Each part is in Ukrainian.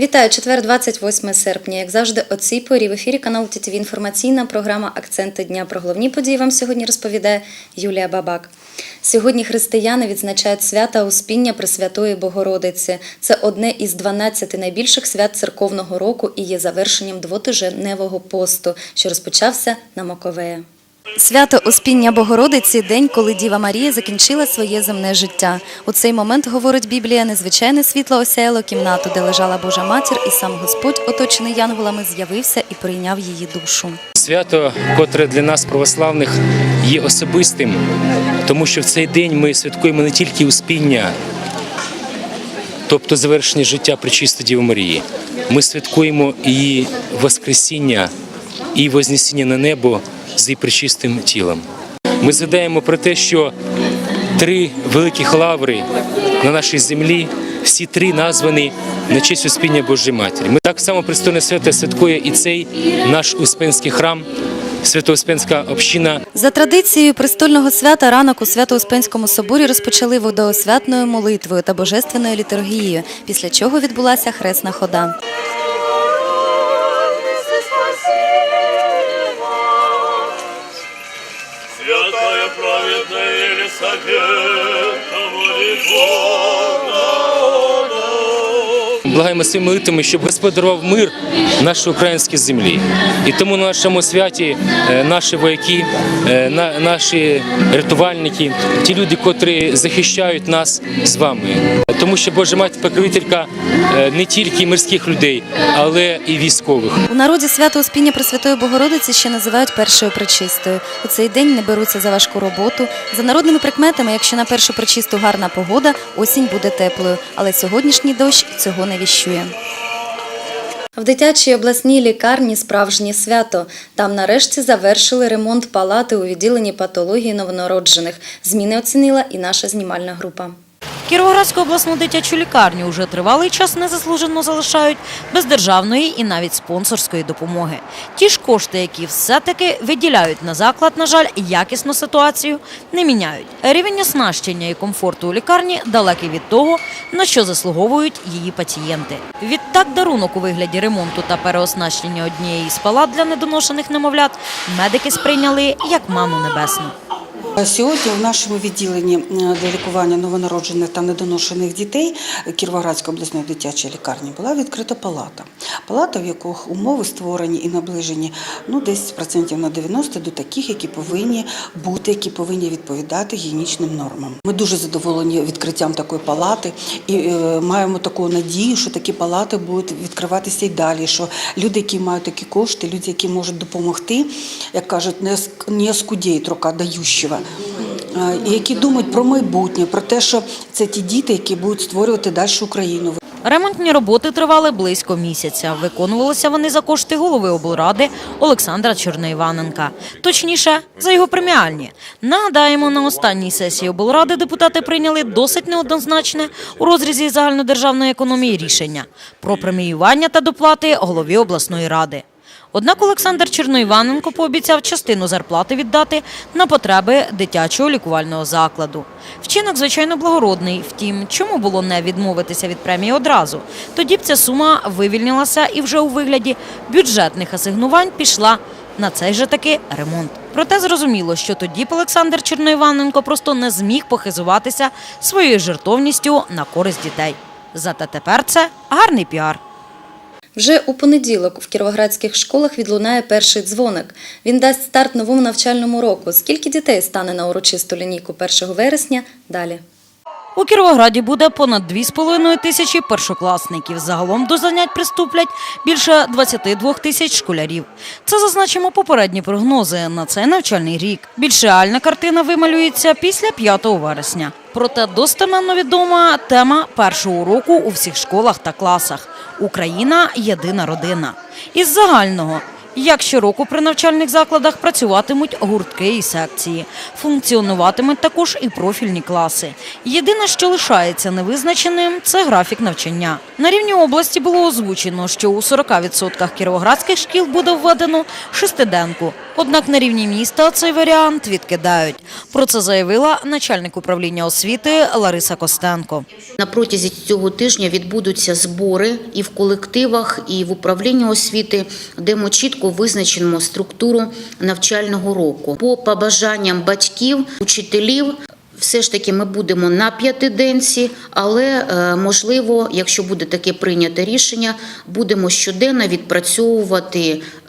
Вітаю, четвер, 28 серпня. Як завжди, о цій порі в ефірі каналу ТТВ інформаційна програма Акценти дня про головні події вам сьогодні розповідає Юлія Бабак. Сьогодні християни відзначають свята Успіння Пресвятої Богородиці. Це одне із 12 найбільших свят церковного року і є завершенням двотижневого посту, що розпочався на Маковея. Свято Успіння Богородиці день, коли Діва Марія закінчила своє земне життя. У цей момент, говорить Біблія, незвичайне світло осяяло кімнату, де лежала Божа матір, і сам Господь, оточений янголами, з'явився і прийняв її душу. Свято, котре для нас, православних, є особистим, тому що в цей день ми святкуємо не тільки успіння, тобто завершення життя Пречистої Діви Марії. Ми святкуємо її Воскресіння і Вознесіння на небо з її пречистим тілом. Ми згадаємо про те, що три великих лаври на нашій землі, всі три названі на честь Успіння Божої Матері. Ми так само престольне свято святкує і цей наш Успенський храм, Свято-Успенська община. За традицією престольного свята ранок у Свято-Успенському соборі розпочали водоосвятною молитвою та божественною літургією, після чого відбулася хресна хода. Праведная Елисавета, моли Бога. Благаємо своїми молитвами, щоб Господь дарував мир нашій українській землі. І тому на нашому святі наші вояки, наші рятувальники, ті люди, котрі захищають нас з вами. Тому що Божа мати покровителька е, не тільки мирських людей, але і військових. У народі свято Успіння Пресвятої Богородиці ще називають першою пречистою. У цей день не беруться за важку роботу. За народними прикметами, якщо на першу пречисту гарна погода, осінь буде теплою. Але сьогоднішній дощ цього не віщує. В дитячій обласній лікарні справжнє свято. Там нарешті завершили ремонт палати у відділенні патології новонароджених. Зміни оцінила і наша знімальна група. Кіровоградську обласну дитячу лікарню уже тривалий час незаслужено залишають без державної і навіть спонсорської допомоги. Ті ж кошти, які все-таки виділяють на заклад, на жаль, якісну ситуацію не міняють. Рівень оснащення і комфорту у лікарні далекий від того, на що заслуговують її пацієнти. Відтак дарунок у вигляді ремонту та переоснащення однієї з палат для недоношених немовлят медики сприйняли як ману небесну. Сьогодні в нашому відділенні е, для лікування новонароджених та недоношених дітей Кіровоградської обласної дитячої лікарні була відкрита палата. Палата, в яких умови створені і наближені ну, десь процентів на 90 до таких, які повинні бути, які повинні відповідати гігієнічним нормам. Ми дуже задоволені відкриттям такої палати і е, маємо таку надію, що такі палати будуть відкриватися і далі. Що люди, які мають такі кошти, люди, які можуть допомогти, як кажуть, не ск- скудіють рука дающого. Які думають про майбутнє, про те, що це ті діти, які будуть створювати далі Україну. Ремонтні роботи тривали близько місяця. Виконувалися вони за кошти голови облради Олександра Чорноїваненка. Точніше, за його преміальні. Нагадаємо, на останній сесії облради депутати прийняли досить неоднозначне у розрізі загальнодержавної економії рішення про преміювання та доплати голові обласної ради. Однак Олександр Черноїваненко пообіцяв частину зарплати віддати на потреби дитячого лікувального закладу. Вчинок, звичайно, благородний. Втім, чому було не відмовитися від премії одразу? Тоді б ця сума вивільнилася і вже у вигляді бюджетних асигнувань пішла на цей же таки ремонт. Проте зрозуміло, що тоді б Олександр Черноїваненко просто не зміг похизуватися своєю жертовністю на користь дітей. Зате тепер це гарний піар. Вже у понеділок в кіровоградських школах відлунає перший дзвоник. Він дасть старт новому навчальному року. Скільки дітей стане на урочисту лінійку 1 вересня? Далі. У Кіровограді буде понад 2,5 тисячі першокласників. Загалом до занять приступлять більше 22 тисяч школярів. Це зазначимо попередні прогнози на цей навчальний рік. Більш реальна картина вималюється після 5 вересня. Проте достеменно відома тема першого уроку у всіх школах та класах. Україна єдина родина. Із загального Як щороку при навчальних закладах працюватимуть гуртки і секції. Функціонуватимуть також і профільні класи. Єдине, що лишається невизначеним, це графік навчання. На рівні області було озвучено, що у 40% кіровоградських шкіл буде введено шестиденку. Однак на рівні міста цей варіант відкидають. Про це заявила начальник управління освіти Лариса Костенко. На протязі цього тижня відбудуться збори і в колективах, і в управлінні освіти, де ми чітко визначимо структуру навчального року. По побажанням батьків, учителів. Все ж таки ми будемо на п'ятиденці, але е, можливо, якщо буде таке прийняте рішення, будемо щоденно відпрацьовувати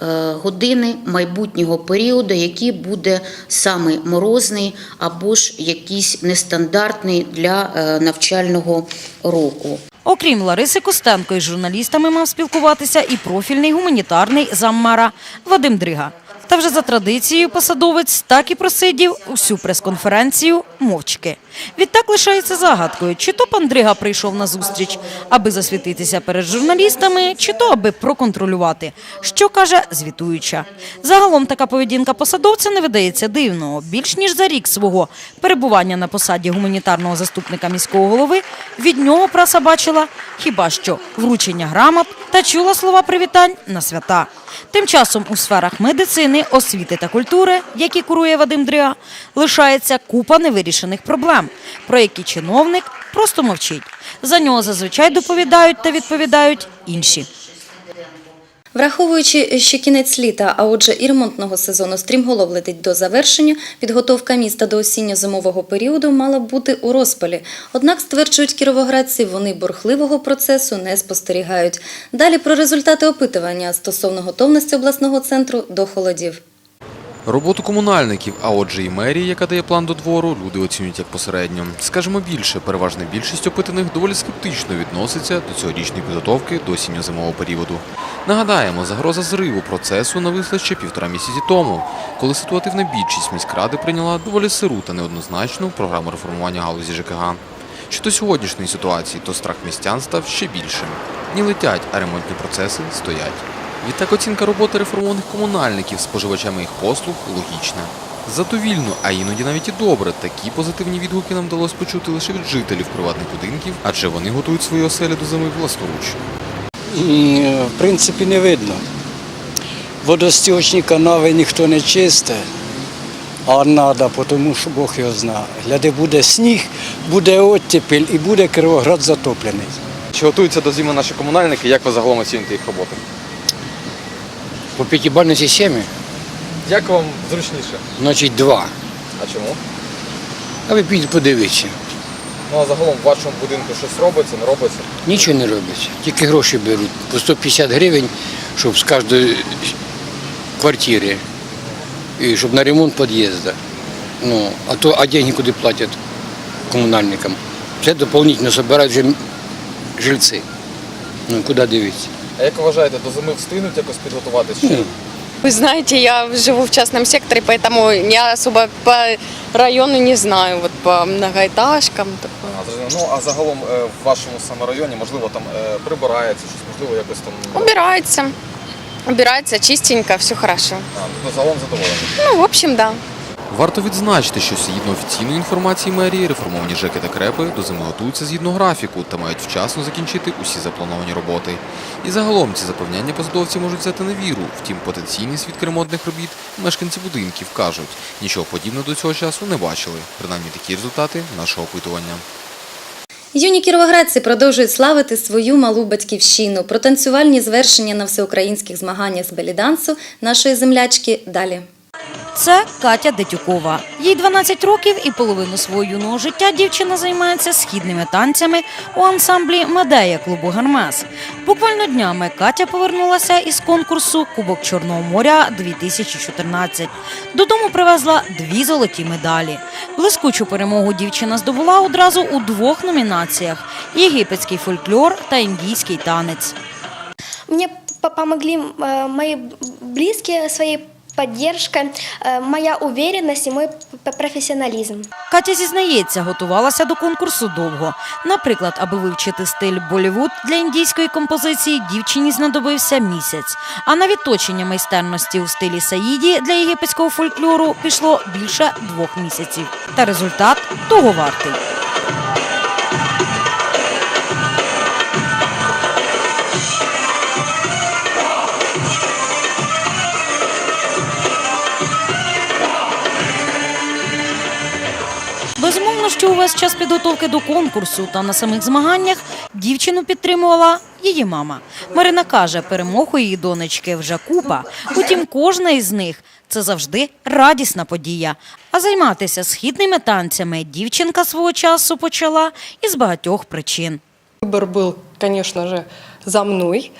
е, години майбутнього періоду, який буде саме морозний або ж якийсь нестандартний для е, навчального року. Окрім Лариси Костенко, із журналістами мав спілкуватися і профільний гуманітарний заммера Вадим Дрига. Та вже за традицією посадовець так і просидів усю прес-конференцію мовчки. Відтак лишається загадкою, чи то пан Дрига прийшов на зустріч, аби засвітитися перед журналістами, чи то аби проконтролювати, що каже звітуюча. Загалом така поведінка посадовця не видається дивного. Більш ніж за рік свого перебування на посаді гуманітарного заступника міського голови від нього преса бачила хіба що вручення грамот та чула слова привітань на свята. Тим часом у сферах медицини, освіти та культури, які курує Вадим Дрига, лишається купа невирішених проблем, про які чиновник просто мовчить. За нього зазвичай доповідають та відповідають інші. Враховуючи, що кінець літа, а отже і ремонтного сезону стрімголов летить до завершення, підготовка міста до осінньо-зимового періоду мала б бути у розпалі. Однак, стверджують кіровоградці, вони бурхливого процесу не спостерігають. Далі про результати опитування стосовно готовності обласного центру до холодів. Роботу комунальників, а отже і мерії, яка дає план до двору, люди оцінюють як посередньо. Скажемо більше, переважна більшість опитаних доволі скептично відноситься до цьогорічної підготовки до осінньо-зимового періоду. Нагадаємо, загроза зриву процесу нависла ще півтора місяці тому, коли ситуативна більшість міськради прийняла доволі сиру та неоднозначну програму реформування галузі ЖКГ. Щодо сьогоднішньої ситуації, то страх містян став ще більшим. Дні летять, а ремонтні процеси стоять. Відтак оцінка роботи реформованих комунальників споживачами їх послуг логічна. Задовільно, а іноді навіть і добре. Такі позитивні відгуки нам вдалося почути лише від жителів приватних будинків, адже вони готують свої оселі до зими власноруч. В принципі, не видно. Водостічні канави ніхто не чисте, а треба, тому що Бог його знає. Гляди, буде сніг, буде оттепель і буде Кировоград затоплений. Чи готуються до зими наші комунальники? Як ви загалом оціните їх роботу? По п'ятибальній системі, Як вам зручніше? значить два. А чому? А ви підіть подивіться. Ну а загалом в вашому будинку щось робиться, не робиться? Нічого не робиться. Тільки гроші беруть. По 150 гривень, щоб з кожної квартири. І щоб на ремонт під'їзду. Ну, а то а деньги куди платять комунальникам. Це доповнительно збирають вже жильці. Ну, куди дивитися? А як ви вважаєте, до зими встигнуть якось підготуватися? Ні. Вы знаете, я живу в частном секторе, поэтому я особо по району не знаю, вот по многоэтажкам. такое. А, зрозуміло. ну а загалом е, в вашому саме районі, можливо, там е, прибирається щось, можливо, якось там. Убирается. Убирается чистенько, все хорошо. А, тобто загалом задоволені. Ну, в общем, да. Варто відзначити, що згідно офіційної інформації мерії, реформовані ЖЕКи та КРЕПи до зими згідно графіку та мають вчасно закінчити усі заплановані роботи. І загалом ці запевняння посадовці можуть взяти на віру. Втім, потенційний свідки ремонтних робіт мешканці будинків кажуть, нічого подібного до цього часу не бачили. Принаймні такі результати нашого опитування. Юні кіровоградці продовжують славити свою малу батьківщину. Про танцювальні звершення на всеукраїнських змаганнях з белідансу нашої землячки далі. Це Катя Детюкова. Їй 12 років і половину свого юного життя дівчина займається східними танцями у ансамблі Медея клубу Гермес. Буквально днями Катя повернулася із конкурсу Кубок Чорного моря 2014. Додому привезла дві золоті медалі. Блискучу перемогу дівчина здобула одразу у двох номінаціях: єгипетський фольклор та індійський танець. Мне по- помогли э, мои поддержка, э, моя уверенность и мой п- профессионализм. Катя зізнається, готувалася до конкурсу довго. Наприклад, аби вивчити стиль Болівуд для індійської композиції, дівчині знадобився місяць. А на відточення майстерності у стилі Саїді для єгипетського фольклору пішло більше двох місяців. Та результат того вартий. Що увесь час підготовки до конкурсу та на самих змаганнях дівчину підтримувала її мама. Марина каже, перемог у її донечки вже купа. Утім, кожна із них це завжди радісна подія. А займатися східними танцями дівчинка свого часу почала із багатьох причин. Был, конечно же, за мной.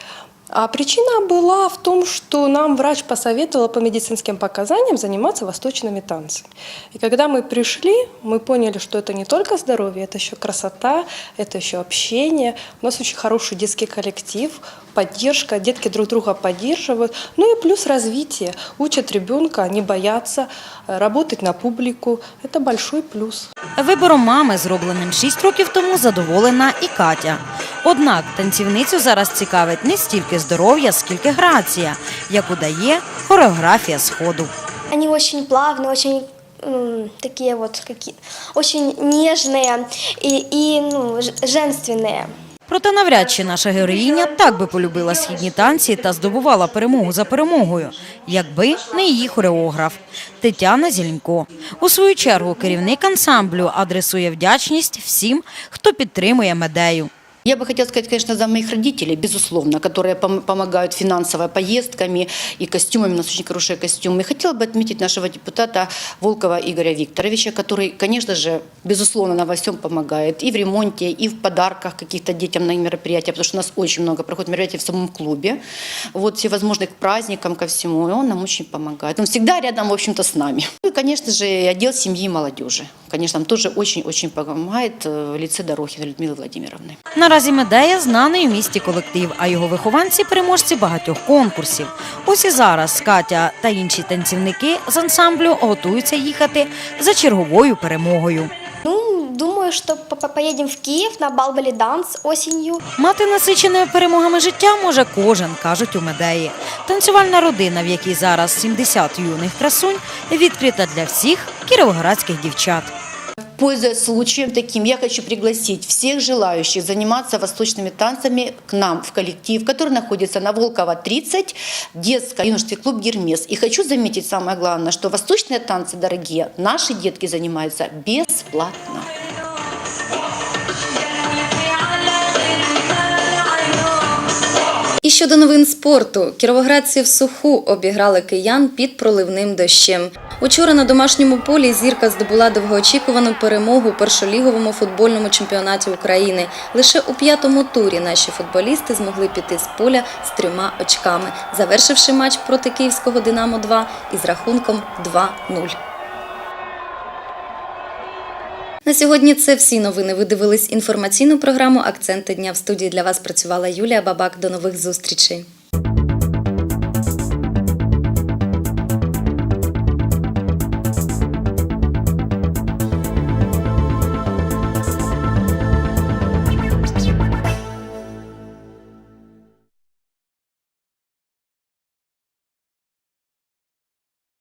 А причина была в том, что нам врач посоветовал по медицинским показаниям заниматься восточными танцами. И когда мы пришли, мы поняли, что это не только здоровье, это еще красота, это еще общение. У нас очень хороший детский коллектив, поддержка, детки друг друга поддерживают. Ну и плюс развитие. Учат ребенка не бояться, э, работать на публику. Это большой плюс. Вибором мами, зробленим 6 років тому, задоволена і Катя. Однак танцівницю зараз цікавить не стільки здоров'я, скільки грація, яку дає хореографія сходу. Они очень плавные, очень м, такие вот, какие, очень нежные и, и ну, ж- женственные. Проте навряд чи наша героїня так би полюбила східні танці та здобувала перемогу за перемогою, якби не її хореограф Тетяна Зілінько. У свою чергу керівник ансамблю адресує вдячність всім, хто підтримує медею. Я бы хотела сказать, конечно, за моих родителей, безусловно, которые пом- помогают финансово поездками и костюмами. У нас очень хорошие костюмы. И хотела бы отметить нашего депутата Волкова Игоря Викторовича, который, конечно же, безусловно, нам во всем помогает. И в ремонте, и в подарках каких-то детям на мероприятия, потому что у нас очень много проходит мероприятий в самом клубе. Вот всевозможных праздникам, ко всему. И он нам очень помогает. Он всегда рядом, в общем-то, с нами. Ну и, конечно же, отдел семьи и молодежи. Конечно, нам тоже очень-очень помогает э, в лице Дорохина Людмилы Владимировны. Наразі медея знаний у місті колектив, а його вихованці переможці багатьох конкурсів. Ось і зараз Катя та інші танцівники з ансамблю готуються їхати за черговою перемогою. Ну, думаю, что по- по- в Киев на Балбали Данс осенью. Мати насиченими перемогами життя може кожен, кажуть у медеї. Танцювальна родина, в якій зараз 70 юних красунь, відкрита для всіх кіровоградських дівчат. Пользуясь случаем таким, я хочу пригласить всех желающих заниматься восточными танцами к нам в коллектив, который находится на Волкова 30, детско-юношеский клуб «Гермес». И хочу заметить самое главное, что восточные танцы, дорогие, наши детки занимаются бесплатно. Щодо новин спорту, кіровоградці в суху обіграли киян під проливним дощем. Учора на домашньому полі зірка здобула довгоочікувану перемогу у першоліговому футбольному чемпіонаті України. Лише у п'ятому турі наші футболісти змогли піти з поля з трьома очками, завершивши матч проти київського Динамо 2 із рахунком 2-0. На сьогодні це всі новини. Ви дивились інформаційну програму Акценти дня в студії для вас працювала Юлія Бабак. До нових зустрічей.